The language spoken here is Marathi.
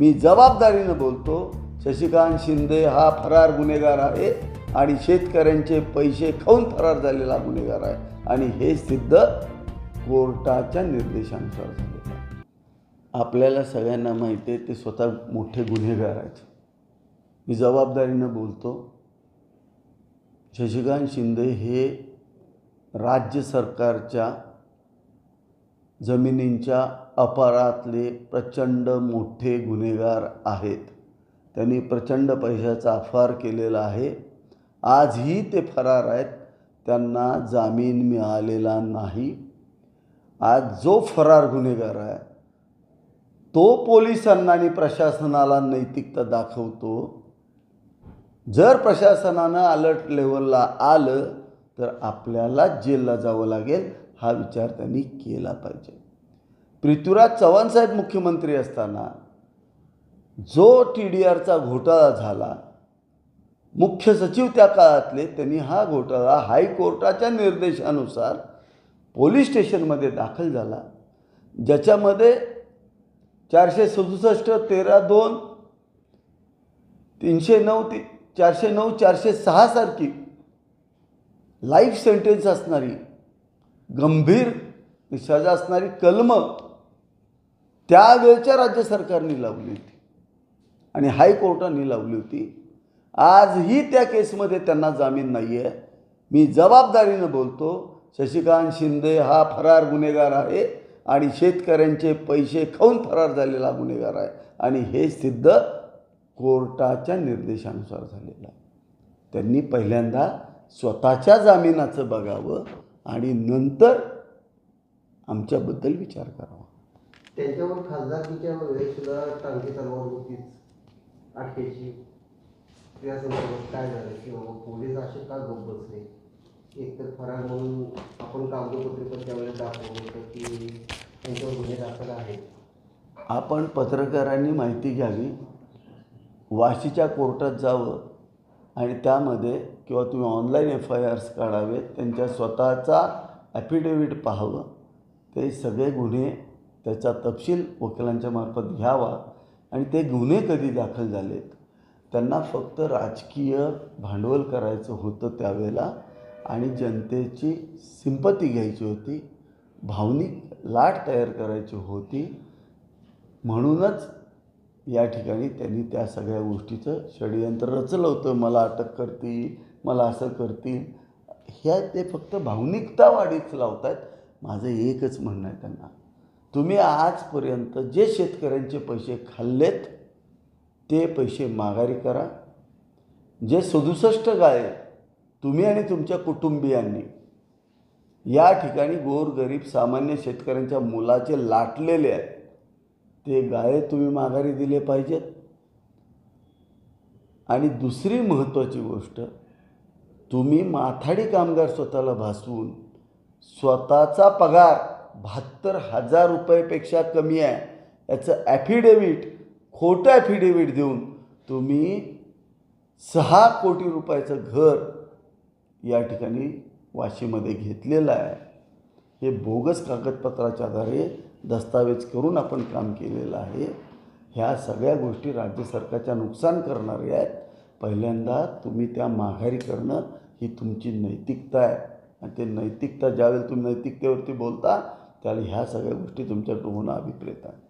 मी जबाबदारीनं बोलतो शशिकांत शिंदे हा फरार गुन्हेगार आहे आणि शेतकऱ्यांचे पैसे खाऊन फरार झालेला गुन्हेगार आहे. आणि हे सिद्ध कोर्टाच्या निर्देशानुसार झालेलं आहे आपल्याला सगळ्यांना माहिती आहे ते स्वतः मोठे गुन्हेगार आहेत. मी जबाबदारीनं बोलतो शशिकांत शिंदे हे राज्य सरकारच्या जमिनींच्या अपरातले प्रचंड मोठे गुन्हेगार आहेत. त्यांनी प्रचंड पैशाचा अफार केलेला आहे. आजही ते फरार आहेत. त्यांना जामीन मिळालेला नाही. आज जो फरार गुन्हेगार आहे तो पोलिसांना आणि प्रशासनाला नैतिकता दाखवतो. जर प्रशासनानं अलर्ट लेवलला आलं तर आपल्याला जेलला जावं लागेल. हा विचार त्यांनी केला पाहिजे. पृथ्वीराज चव्हाण साहेब मुख्यमंत्री असताना जो टी डी आरचा घोटाळा झाला मुख्य सचिव त्या काळातले त्यांनी हा घोटाळा हायकोर्टाच्या निर्देशानुसार पोलीस स्टेशनमध्ये दाखल झाला. ज्याच्यामध्ये चारशे सदुसष्ट तेरा दोन तीनशे नऊ ती चारशे नऊ चारशे सहासारखी लाईफ सेंटेन्स असणारी गंभीर सजा असणारी कलमं त्यावेळच्या राज्य सरकारने लावली होती. आणि हायकोर्टाने लावली होती. आजही त्या केसमध्ये त्यांना जामीन नाही आहे मी जबाबदारीनं बोलतो शशिकांत शिंदे हा फरार गुन्हेगार आहे आणि शेतकऱ्यांचे पैसे खाऊन फरार झालेला गुन्हेगार आहे. आणि हे सिद्ध कोर्टाच्या निर्देशानुसार झालेलं आहे. त्यांनी पहिल्यांदा स्वतःच्या जामिनाचं बघावं. आणि नंतर आमच्याबद्दल विचार करावा. त्यांच्यावर खासदारकीच्या वेळेस सुद्धा टांगे तलवार होतीच. अटकेची त्या संदर्भात काय झालं? की बाबा पोलीस असे का गप बसले? एकतर फरार म्हणून आपण कागदपत्रे पण त्यावेळेस दाखवलं होतं की त्यांच्यावर गुन्हे दाखल आहेत. आपण पत्रकारांनी माहिती घ्यावी. वाशीच्या कोर्टात जावं. आणि त्यामध्ये किंवा तुम्ही ऑनलाईन एफ आय आर्स काढावेत त्यांच्या स्वतःचा ॲफिडेविट पाहावं. ते सगळे गुन्हे त्याचा तपशील वकिलांच्या मार्फत घ्यावा आणि ते गुन्हे कधी दाखल झालेत त्यांना फक्त राजकीय भांडवल करायचं होतं त्यावेळेला आणि जनतेची सिंपती घ्यायची होती भावनिक लाट तयार करायची होती. म्हणूनच या ठिकाणी त्यांनी त्या सगळ्या गोष्टीचं षडयंत्र रचलं होतं मला अटक करतील मला असं करतील. ह्या ते फक्त भावनिकता वाढीच लावत आहेत माझं एकच म्हणणं आहे त्यांना. तुम्ही आजपर्यंत जे शेतकऱ्यांचे पैसे खाल्लेत ते पैसे माघारी करा. जे सदुसष्ट गाळे तुम्ही आणि तुमच्या कुटुंबियांनी. या ठिकाणी गोरगरीब सामान्य शेतकऱ्यांच्या मुलाचे लाटलेले आहेत. ते गाळे तुम्ही माघारी दिले पाहिजेत. आणि दुसरी महत्त्वाची गोष्ट तुम्ही माथाडी कामगार स्वतःला भासवून स्वतःचा पगार बहात्तर हजार रुपयेपेक्षा कमी आहे याचं ॲफिडेविट खोटं ॲफिडेविट देऊन तुम्ही सहा कोटी रुपयाचं घर या ठिकाणी वाशीमध्ये घेतलेलं आहे. हे बोगस कागदपत्राच्या आधारे दस्तावेज करून आपण काम केलेलं आहे. ह्या सगळ्या गोष्टी राज्य सरकारच्या नुकसान करणाऱ्या आहेत. पहिल्यांदा तुम्ही त्या माघारी करणं ही तुमची नैतिकता आहे. आणि ते नैतिकता ज्यावेळेला तुम्ही नैतिकतेवरती बोलता त्यावेळेला ह्या सगळ्या गोष्टी तुमच्या डोहून अभिप्रेत आहे.